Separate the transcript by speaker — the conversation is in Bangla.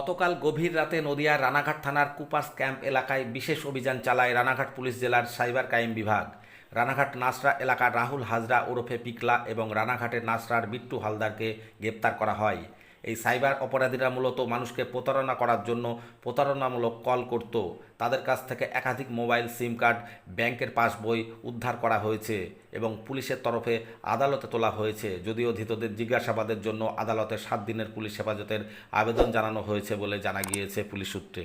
Speaker 1: গতকাল গভীর রাতে নদিয়ার রানাঘাট থানার কুপাস ক্যাম্প এলাকায় বিশেষ অভিযান চালায় রানাঘাট পুলিশ জেলার সাইবার ক্রাইম বিভাগ। রানাঘাট নাসরা এলাকার রাহুল হাজরা ওরফে পিকলা এবং রানাঘাটের নাসরার বিট্টু হালদারকে গ্রেপ্তার করা হয়। এই সাইবার অপরাধীরা মূলত মানুষকে প্রতারণা করার জন্য প্রতারণামূলক কল করত। তাদের কাছ থেকে একাধিক মোবাইল, সিম কার্ড, ব্যাংকের পাসবই উদ্ধার করা হয়েছে এবং পুলিশের তরফে আদালতে তোলা হয়েছে। যদিও ধৃতদের জিজ্ঞাসাবাদের জন্য আদালতে সাত দিনের পুলিশ হেফাজতের আবেদন জানানো হয়েছে বলে জানা গিয়েছে পুলিশ সূত্রে।